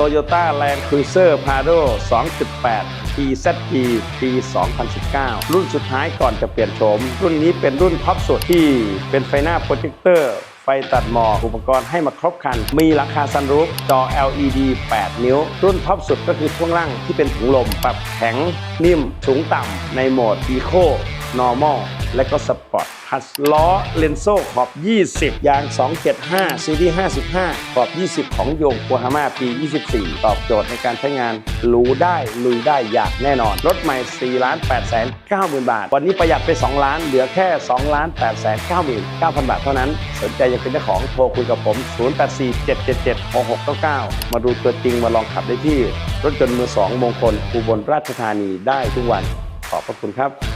Toyota Land Cruiser Prado 2.8 TZP ปี 2019 รุ่นสุดท้ายก่อนจะเปลี่ยนโฉม รุ่นนี้เป็นรุ่นท็อปสุดที่เป็นไฟหน้าโปรเจคเตอร์ไฟตัดหมอกอุปกรณ์ให้มาครบครัน มีหลังคาซันรูฟจอ LED 8 นิ้ว รุ่นท็อปสุดก็คือช่วงล่างที่เป็นถุงลม ปรับแข็งนิ่มสูงต่ำในโหมด Eco Normal และก็ Sport พัดล้อเลนโซ่ขอบ 20 ยาง 275 ซีรีส์55 ขอบ 20 ของโยงโกฮาม่าปี 24 ตอบโจทย์ในการใช้งานหรูได้ลุยได้อยางแน่นอน รถใหม่4ล้าน8แสน90,000 บาท วันนี้ประหยัดไป 2 ล้าน เหลือแค่2ล้าน8แสน99,000 บาทเท่านั้น สนใจอยากเป็นเจ้าของโทรคุยกับผม 0847776699 มาดูตัวจริงมาลองขับได้ที่ รถยนต์มือ2มงคลอุบลราชธานีได้ทุกวัน ขอบพระคุณครับ